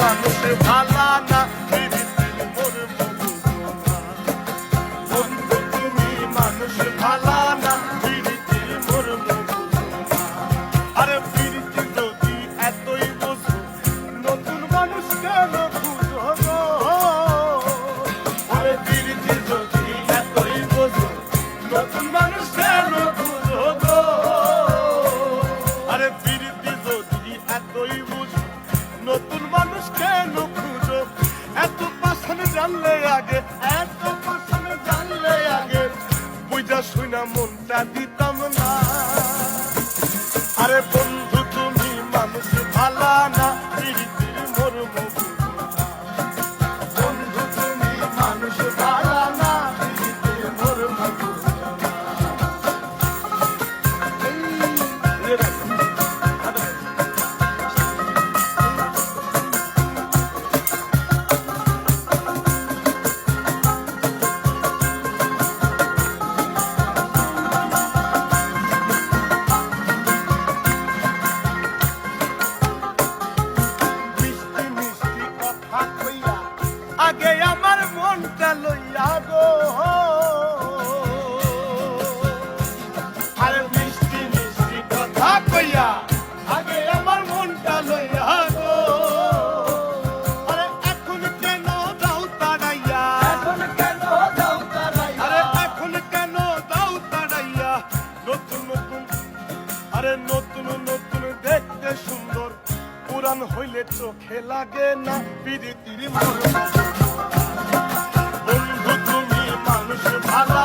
মানুষ ভালা না নতুন নতুন দেখতে সুন্দর। পুরান হইলে চোখে লাগে না বিদিতির মন। বন্ধু, তুমি মানুষ ভালা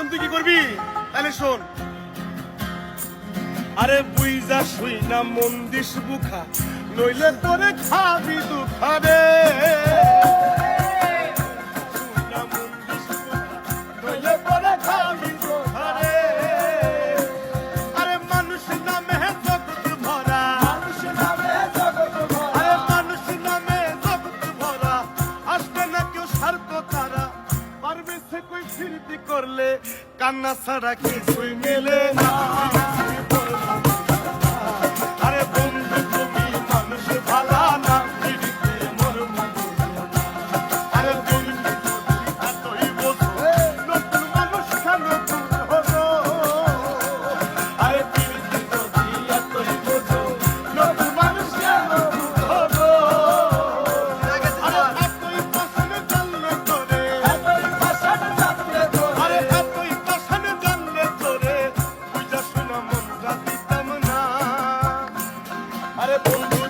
এখন তুই কি করবি? তাহলে শোন। আরে বুইজা শুই না মন্দিস বুখা, নইলে তোরে খাবি তু খাবে কই ফিরতি করলে? কান্না ছাড়া কিছুই মেলে না। Ale pun dulu.